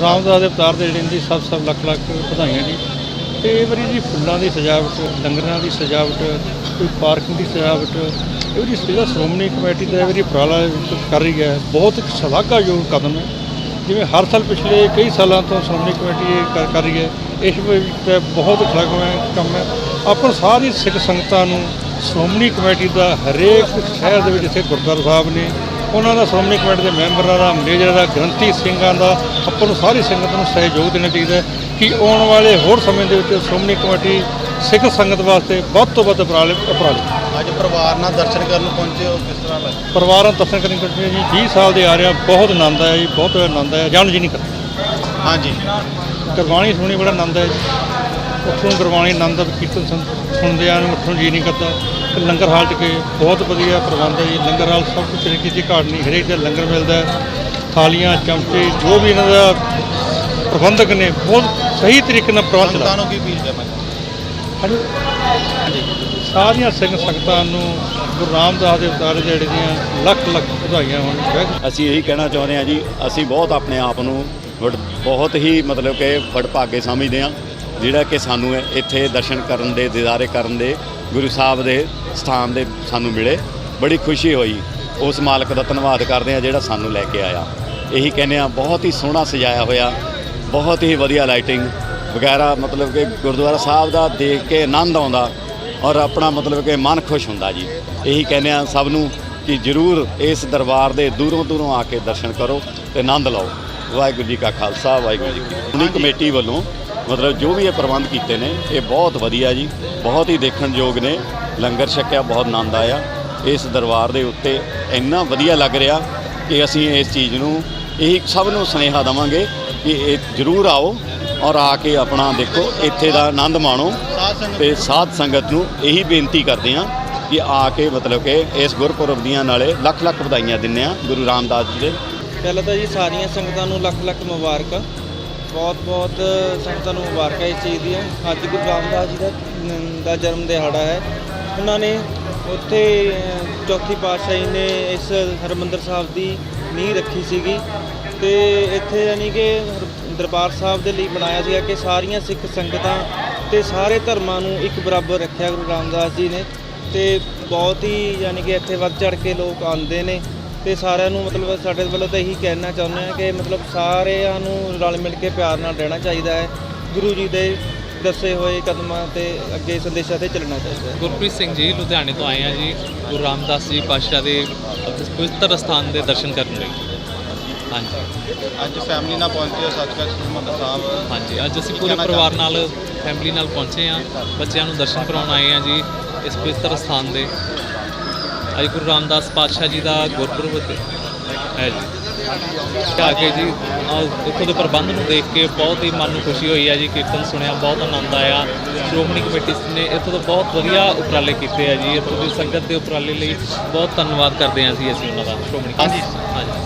ਰਾਮਦਾਸ ਦੇ ਅਵਤਾਰ ਦੇ ਜਿਹੜੇ ਨੇ ਸਭ ਸਭ ਲੱਖ ਲੱਖ ਵਧਾਈਆਂ ਜੀ। ਤੇ ਇਹ ਵਾਰੀ ਜੀ ਫੁੱਲਾਂ ਦੀ ਸਜਾਵਟ ਲੰਗਰਾਂ ਦੀ ਸਜਾਵਟ, ਕੋਈ ਪਾਰਕਿੰਗ ਦੀ ਸਜਾਵਟ, ਇਹ ਵਾਰੀ ਜਿਹੜਾ ਸ਼੍ਰੋਮਣੀ ਕਮੇਟੀ ਦਾ ਇਹ ਵਾਰੀ ਉਪਰਾਲਾ ਕਰ ਰਹੀ ਹੈ, ਬਹੁਤ ਇੱਕ ਸ਼ਲਾਘਾਯੋਗ ਕਦਮ ਹੈ। ਜਿਵੇਂ ਹਰ ਸਾਲ ਪਿਛਲੇ ਕਈ ਸਾਲਾਂ ਤੋਂ ਸ਼੍ਰੋਮਣੀ ਕਮੇਟੀ ਇਹ ਕਰ- ਰਹੀ ਹੈ, ਇਸ ਵਿੱਚ ਬਹੁਤ ਸ਼ਲਾਘਾਯੋਗ ਕੰਮ ਹੈ। ਆਪਾਂ ਸਾਰੀ ਸਿੱਖ ਸੰਗਤਾਂ ਨੂੰ ਸ਼੍ਰੋਮਣੀ ਕਮੇਟੀ ਦਾ ਹਰੇਕ ਸ਼ਹਿਰ ਦੇ ਵਿੱਚ ਜਿੱਥੇ ਗੁਰਦੁਆਰਾ ਸਾਹਿਬ ਨੇ ਉਹਨਾਂ ਦਾ ਸ਼੍ਰੋਮਣੀ ਕਮੇਟੀ ਦੇ ਮੈਂਬਰਾਂ ਦਾ ਮੈਨੇਜਰ ਦਾ ਗ੍ਰੰਥੀ ਸਿੰਘਾਂ ਦਾ ਆਪਾਂ ਨੂੰ ਸਾਰੀ ਸੰਗਤ ਨੂੰ ਸਹਿਯੋਗ ਦੇਣਾ ਚਾਹੀਦਾ ਹੈ ਕਿ ਆਉਣ ਵਾਲੇ ਹੋਰ ਸਮੇਂ ਦੇ ਵਿੱਚ ਸ਼੍ਰੋਮਣੀ ਕਮੇਟੀ ਸਿੱਖ ਸੰਗਤ ਵਾਸਤੇ ਵੱਧ ਤੋਂ ਵੱਧ ਉਪਰਾਲੇ ਉਪਰਾਲੇ ਅੱਜ ਪਰਿਵਾਰ ਨਾਲ ਦਰਸ਼ਨ ਕਰਨ ਪਹੁੰਚੇ ਹੋ ਕਿਸ ਤਰ੍ਹਾਂ ਲੱਗਾ ਪਰਿਵਾਰਾਂ ਦਰਸ਼ਨ ਕਰਨ ਕਰਦੇ ਜੀ। 20 ਸਾਲ ਦੇ ਆ ਰਿਹਾ ਬਹੁਤ ਆਨੰਦ ਆਇਆ ਜੀ ਬਹੁਤ ਆਨੰਦ ਆਇਆ। ਜਾਣ ਜੀ ਨਹੀਂ ਕਰਦਾ ਹਾਂਜੀ। ਗੁਰਬਾਣੀ ਸੁਣੀ ਬੜਾ ਆਨੰਦ ਹੈ ਜੀ। ਉੱਥੋਂ ਗੁਰਬਾਣੀ ਆਨੰਦ ਦਾ ਕੀਰਤਨ ਸੁਣ- ਸੁਣਦੇ ਆ ਨੂੰ ਉੱਥੋਂ ਜੀ ਨਹੀਂ ਕਰਦਾ। ਤੇ ਲੰਗਰ ਹਾਲ 'ਚ ਗਏ ਬਹੁਤ ਵਧੀਆ ਪ੍ਰਬੰਧ ਹੈ ਜੀ। ਲੰਗਰ ਹਾਲ ਸਭ ਕੁਝ ਤਰੀਕੇ ਦੀ ਘਾਟ ਨਹੀਂ ਹਰੇਕ ਦਾ ਲੰਗਰ ਮਿਲਦਾ ਹੈ। ਥਾਲੀਆਂ ਚਮਚੇ ਜੋ ਵੀ ਇਹਨਾਂ ਦਾ ਪ੍ਰਬੰਧਕ ਨੇ ਬਹੁਤ ਸਹੀ ਤਰੀਕੇ ਨਾਲ ਪ੍ਰਬੰਧ ਸੰਗਤਾਂ ਚਲਾ ਨੂੰ ਕੀ ਅਪੀਲ ਕਰਨਾ ਹਾਂਜੀ? ਸਾਰੀਆਂ ਸਿੰਘ ਸੰਗਤਾਂ ਨੂੰ ਗੁਰੂ ਰਾਮਦਾਸ ਦੇ ਅਵਤਾਰ ਜਿਹੜੇ ਦੀਆਂ ਲੱਖ ਲੱਖ ਵਧਾਈਆਂ ਹੋਣ। ਵਾਹਿਗੁਰੂ। ਅਸੀਂ ਇਹੀ ਕਹਿਣਾ ਚਾਹੁੰਦੇ ਹਾਂ ਜੀ ਅਸੀਂ ਬਹੁਤ ਆਪਣੇ ਆਪ ਨੂੰ ਬੜ- ਬਹੁਤ ਹੀ ਮਤਲਬ ਕਿ ਵਡਭਾਗੇ ਸਮਝਦੇ ਹਾਂ। ਜਿਹੜਾ ਕਿ ਸਾਨੂੰ ਇੱਥੇ ਦਰਸ਼ਨ ਕਰਨ ਦੇ ਦੀਦਾਰੇ ਕਰਨ ਦੇ ਗੁਰੂ ਸਾਹਿਬ ਦੇ ਸਥਾਨ ਦੇ ਸਾਨੂੰ ਮਿਲੇ। ਬੜੀ ਖੁਸ਼ੀ ਹੋਈ। ਉਸ ਮਾਲਕ ਦਾ ਧੰਨਵਾਦ ਕਰਦੇ ਹਾਂ ਜਿਹੜਾ ਸਾਨੂੰ ਲੈ ਕੇ ਆਇਆ। ਇਹੀ ਕਹਿੰਦੇ ਹਾਂ ਬਹੁਤ ਹੀ ਸੋਹਣਾ ਸਜਾਇਆ ਹੋਇਆ ਬਹੁਤ ਹੀ ਵਧੀਆ ਲਾਈਟਿੰਗ ਵਗੈਰਾ ਮਤਲਬ ਕਿ ਗੁਰਦੁਆਰਾ ਸਾਹਿਬ ਦਾ ਦੇਖ ਕੇ ਆਨੰਦ ਆਉਂਦਾ ਔਰ ਆਪਣਾ ਮਤਲਬ ਕਿ ਮਨ ਖੁਸ਼ ਹੁੰਦਾ ਜੀ। ਇਹੀ ਕਹਿੰਦੇ ਆ ਸਭ ਨੂੰ ਕਿ ਜਰੂਰ ਇਸ ਦਰਬਾਰ ਦੇ ਦੂਰੋਂ ਦੂਰੋਂ ਆ ਕੇ ਦਰਸ਼ਨ ਕਰੋ ਤੇ ਆਨੰਦ ਲਓ। ਵਾਹਿਗੁਰੂ ਜੀ ਕਾ ਖਾਲਸਾ ਵਾਹਿਗੁਰੂ ਜੀ ਕੀ ਫਤਿਹ। ਕਮੇਟੀ ਵੱਲੋਂ ਮਤਲਬ ਜੋ ਵੀ ਇਹ ਪ੍ਰਬੰਧ ਕੀਤੇ ਨੇ, ਇਹ ਬਹੁਤ ਵਧੀਆ ਜੀ, ਬਹੁਤ ਹੀ ਦੇਖਣਯੋਗ ਨੇ, ਲੰਗਰ ਛਕਿਆ ਬਹੁਤ ਆਨੰਦ ਆਇਆ। ਇਸ ਦਰਬਾਰ ਦੇ ਉੱਤੇ ਇੰਨਾ ਵਧੀਆ ਲੱਗ ਰਿਹਾ ਕਿ ਅਸੀਂ ਇਸ ਚੀਜ਼ ਨੂੰ, ਇਹੀ ਸਭ ਨੂੰ ਸੁਨੇਹਾ ਦਵਾਂਗੇ ਕਿ ਇਹ ਜਰੂਰ ਆਓ ਔਰ ਆ ਕੇ ਆਪਣਾ ਦੇਖੋ, ਇੱਥੇ ਦਾ ਆਨੰਦ ਮਾਣੋ ਸਾਧ ਸੰਗਤ ਤੇ ਸਾਧ ਸੰਗਤ ਨੂੰ ਇਹੀ ਬੇਨਤੀ ਕਰਦੇ ਹਾਂ ਕਿ ਆ ਕੇ ਮਤਲਬ ਕਿ ਇਸ ਗੁਰਪੁਰਬ ਦੀਆਂ ਨਾਲੇ ਲੱਖ ਲੱਖ ਵਧਾਈਆਂ ਦਿੰਦੇ ਆ ਗੁਰੂ ਰਾਮਦਾਸ ਜੀ ਦੇ। ਪਹਿਲਾਂ ਤਾਂ ਜੀ ਸਾਰੀਆਂ ਸੰਗਤਾਂ ਨੂੰ ਲੱਖ ਲੱਖ ਮੁਬਾਰਕ। ਬਹੁਤ ਬਹੁਤ ਸੰਗਤਾਂ ਨੂੰ ਮੁਬਾਰਕਾਂ ਇਸ ਚੀਜ਼ ਦੀਆਂ। ਅੱਜ ਗੁਰੂ ਰਾਮਦਾਸ ਜੀ ਦਾ ਦਾ ਜਨਮ ਦਿਹਾੜਾ ਹੈ। ਉਹਨਾਂ ਨੇ ਉੱਥੇ ਚੌਥੀ ਪਾਤਸ਼ਾਹੀ ਨੇ ਇਸ ਹਰਮੰਦਰ ਸਾਹਿਬ ਦੀ ਨੀਂਹ ਰੱਖੀ ਸੀਗੀ। ਤੇ ਇੱਥੇ ਯਾਨੀ ਕਿ ਹਰ- ਦਰਬਾਰ ਸਾਹਿਬ ਦੇ ਲਈ ਬਣਾਇਆ ਸੀਗਾ ਕਿ ਸਾਰੀਆਂ ਸਿੱਖ ਸੰਗਤਾਂ ਤੇ ਸਾਰੇ ਧਰਮਾਂ ਨੂੰ ਇੱਕ ਬਰਾਬਰ ਰੱਖਿਆ ਗੁਰੂ ਰਾਮਦਾਸ ਜੀ ਨੇ। ਤੇ ਬਹੁਤ ਹੀ ਯਾਨੀ ਕਿ ਇੱਥੇ ਵੱਧ ਚੜ ਕੇ ਲੋਕ ਆਉਂਦੇ ਨੇ। ਤੇ ਸਾਰਿਆਂ ਨੂੰ ਮਤਲਬ ਸਾਡੇ ਵੱਲੋਂ ਤਾਂ ਇਹੀ ਕਹਿਣਾ ਚਾਹੁੰਦੇ ਹਾਂ ਕਿ ਮਤਲਬ ਸਾਰਿਆਂ ਨੂੰ ਰਲ ਮਿਲ ਕੇ ਪਿਆਰ ਨਾਲ ਰਹਿਣਾ ਚਾਹੀਦਾ ਹੈ। ਗੁਰੂ ਜੀ ਦੇ ਦੱਸੇ ਹੋਏ ਕਦਮਾਂ ਤੇ ਅੱਗੇ ਸੰਦੇਸ਼ਾਂ ਤੇ ਚੱਲਣਾ ਚਾਹੀਦਾ ਹੈ। ਗੁਰਪ੍ਰੀਤ ਸਿੰਘ ਜੀ ਲੁਧਿਆਣੇ ਤੋਂ ਆਏ ਆ ਜੀ। ਗੁਰੂ ਰਾਮਦਾਸ ਜੀ ਪਾਤਸ਼ਾਹ ਦੇ ਪਵਿੱਤਰ ਸਥਾਨ ਦੇ ਦਰਸ਼ਨ ਕਰਨ ਲਈ। ਹਾਂਜੀ। ਅੱਜ ਫੈਮਿਲੀ ਨਾਲ ਪਹੁੰਚੇ ਹੋ ਸੱਚਖੰਡ ਹਰਿਮੰਦਰ ਸਾਹਿਬ। ਹਾਂਜੀ ਅੱਜ ਅਸੀਂ ਪੂਰੇ ਪਰਿਵਾਰ ਨਾਲ ਫੈਮਿਲੀ ਨਾਲ ਪਹੁੰਚੇ ਆ ਬੱਚਿਆਂ ਨੂੰ ਦਰਸ਼ਨ ਕਰਾਉਣ ਆਏ ਆ ਜੀ ਇਸ ਪਵਿੱਤਰ ਸਥਾਨ ਦੇ। ਅੱਜ ਗੁਰੂ ਰਾਮਦਾਸ ਪਾਤਸ਼ਾਹ ਜੀ ਦਾ ਗੁਰਪੁਰਬ ਤੇ ਹੈ ਜੀ। ਆ ਕੇ ਜੀ ਆਹ ਇੱਥੋਂ ਦੇ ਪ੍ਰਬੰਧ ਨੂੰ ਦੇਖ ਕੇ ਬਹੁਤ ਹੀ ਮਨ ਨੂੰ ਖੁਸ਼ੀ ਹੋਈ ਹੈ ਜੀ ਕੀਰਤਨ ਸੁਣਿਆ ਬਹੁਤ ਆਨੰਦ ਆਇਆ। ਸ਼੍ਰੋਮਣੀ ਕਮੇਟੀ ਨੇ ਇੱਥੋਂ ਤੋਂ ਬਹੁਤ ਵਧੀਆ ਉਪਰਾਲੇ ਕੀਤੇ ਆ ਜੀ। ਇੱਥੋਂ ਦੀ ਸੰਗਤ ਦੇ ਉਪਰਾਲੇ ਲਈ ਬਹੁਤ ਧੰਨਵਾਦ ਕਰਦੇ ਹਾਂ ਅਸੀਂ ਅਸੀਂ ਉਹਨਾਂ ਦਾ ਸ਼੍ਰੋਮਣੀ ਹਾਂਜੀ। ਹਾਂਜੀ।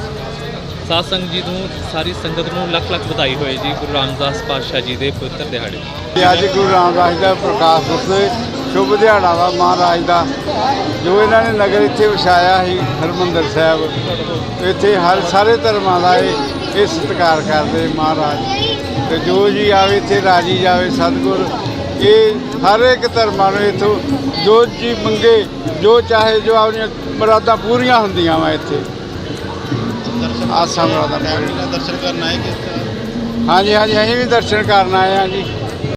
ਸਾਧ ਸੰਗਤ ਜੀ ਨੂੰ ਸਾਰੀ ਸੰਗਤ ਨੂੰ ਲੱਖ ਲੱਖ ਵਧਾਈ ਹੋਏ ਜੀ ਗੁਰੂ ਰਾਮਦਾਸ ਪਾਤਸ਼ਾਹ ਜੀ ਦੇ ਪਵਿੱਤਰ ਦਿਹਾੜੇ। ਤੇ ਅੱਜ ਗੁਰੂ ਰਾਮਦਾਸ ਜੀ ਦਾ ਪ੍ਰਕਾਸ਼ ਉਤਸਵ ਸ਼ੁਭ ਦਿਹਾੜਾ ਵਾ ਮਹਾਰਾਜ ਦਾ। ਜੋ ਇਹਨਾਂ ਨੇ ਨਗਰ ਇੱਥੇ ਵਸਾਇਆ ਸੀ ਹਰਮੰਦਰ ਸਾਹਿਬ ਇੱਥੇ ਹਰ ਸਾਰੇ ਧਰਮਾਂ ਦਾ ਇਹ ਇਹ ਸਤਿਕਾਰ ਕਰਦੇ ਮਹਾਰਾਜ। ਤੇ ਜੋ ਜੀ ਆਵੇ ਇੱਥੇ ਰਾਜੀ ਜਾਵੇ ਸਤਿਗੁਰ ਇਹ ਹਰ ਇੱਕ ਧਰਮਾਂ ਨੂੰ ਇਥੋਂ ਜੋ ਜੀ ਮੰਗੇ ਜੋ ਚਾਹੇ ਜੋ ਆਪਣੀਆਂ ਮੁਰਾਦਾਂ ਪੂਰੀਆਂ ਹੁੰਦੀਆਂ ਵਾ ਇੱਥੇ। ਆਸਾਂ ਮੁਰਾਦਾਂ ਪੂਰੀਆਂ ਦਰਸ਼ਨ ਕਰਨ ਆਏ ਕਿਸ ਤਰ੍ਹਾਂ? ਹਾਂਜੀ ਹਾਂਜੀ ਅਸੀਂ ਵੀ ਦਰਸ਼ਨ ਕਰਨ ਆਏ ਹਾਂ ਜੀ।